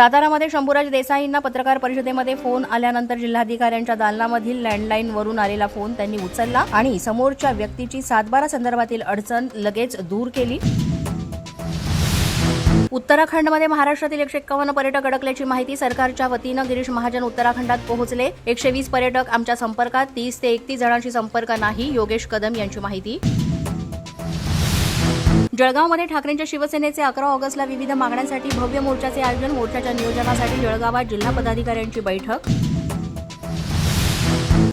सातारामध्ये शंभूराज देसाईंना पत्रकार परिषदेमध्ये फोन आल्यानंतर जिल्हाधिकाऱ्यांच्या दालनामधील लँडलाईनवरून आलेला फोन त्यांनी उचलला आणि समोरच्या व्यक्तीची सातबारा संदर्भातील अडचण लगेच दूर केली. उत्तराखंडमध्ये महाराष्ट्रातील एकशे एक्कावन्न पर्यटक अडकल्याची माहिती सरकारच्या वतीनं गिरीश महाजन उत्तराखंडात पोहोचले. एकशे वीस पर्यटक आमच्या संपर्कात तीस ते एकतीस जणांशी संपर्क नाही योगेश कदम यांची माहिती. जळगावमध्ये ठाकरेंच्या शिवसेनेचे अकरा ऑगस्टला विविध मागण्यांसाठी भव्य मोर्चाचे आयोजन. मोर्चाच्या नियोजनासाठी जळगावात जिल्हा पदाधिकाऱ्यांची बैठक.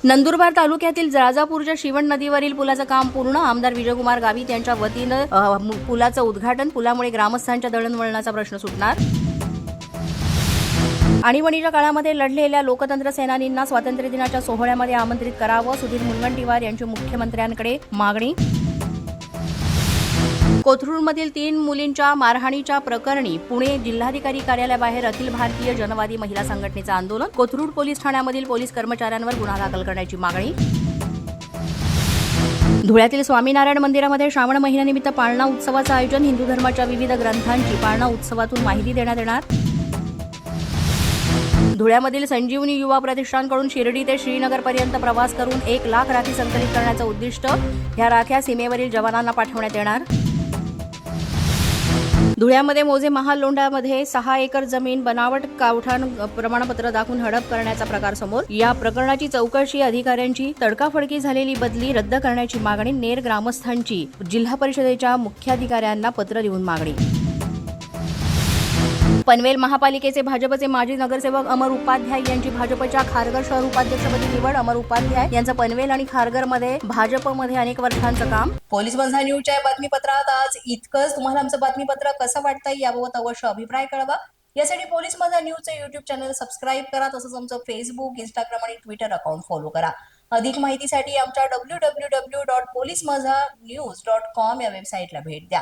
नंदुरबार तालुक्यातील जळाजापूरच्या शिवण नदीवरील पुलाचं काम पूर्ण. आमदार विजयकुमार गावित यांच्या वतीनं पुलाचं उद्घाटन. पुलामुळे ग्रामस्थांच्या दळणवळणाचा प्रश्न सुटणार. आणीबाणीच्या काळामध्ये लढलेल्या लोकतंत्र सेनानींना स्वातंत्र्य दिनाच्या सोहळ्यामध्ये आमंत्रित करावं. सुधीर मुनगंटीवार यांची मुख्यमंत्र्यांकडे मागणी. कोथरूडमधील तीन मुलींच्या मारहाणीच्या प्रकरणी पुणे जिल्हाधिकारी कार्यालयाबाहेर अखिल भारतीय जनवादी महिला संघटनेचं आंदोलन. कोथरूड पोलीस ठाण्यामधील पोलीस कर्मचाऱ्यांवर गुन्हा दाखल करण्याची मागणी. धुळ्यातील स्वामीनारायण मंदिरामध्ये श्रावण महिन्यानिमित्त पाळणा उत्सवाचं आयोजन. हिंदू धर्माच्या विविध ग्रंथांची पाळणा उत्सवातून माहिती देण्यात येणार. धुळ्यामधील संजीवनी युवा प्रतिष्ठानकडून शिर्डी ते श्रीनगरपर्यंत प्रवास करून एक लाख राखी संकलित करण्याचं उद्दिष्ट. या राख्या सीमेवरील जवानांना पाठवण्यात येणार. धुळ्यामध्ये मोजे महालोंडामध्ये सहा एकर जमीन बनावट गावठाण प्रमाणपत्र दाखवून हडप करण्याचा प्रकार समोर. या प्रकरणाची चौकशी अधिकाऱ्यांची तडकाफडकी झालेली बदली रद्द करण्याची मागणी नेर ग्रामस्थांची. जिल्हा परिषदेच्या मुख्याधिकाऱ्यांना पत्र देऊन मागणी. पनवेल महापालिकेचे भाजपचे माजी नगरसेवक अमर उपाध्याय यांची भाजपच्या खारघर शहर उपाध्यक्षपदी निवड. अमर उपाध्याय यांचं पनवेल आणि खारघरमध्ये भाजपमध्ये अनेक वर्षांचं काम. पोलीस बंधा न्यूजच्या या बातमीपत्रात आज इतकंच. तुम्हाला आमचं बातमीपत्र कसं वाटतं याबाबत अवश्य अभिप्राय कळवा. यासाठी पोलीस माझा न्यूजचं युट्यूब चॅनल सबस्क्राईब करा तसंच आमचं फेसबुक इंस्टाग्राम आणि ट्विटर अकाउंट फॉलो करा. अधिक माहितीसाठी आमच्या W W W dot police Majha news dot com या वेबसाईटला भेट द्या.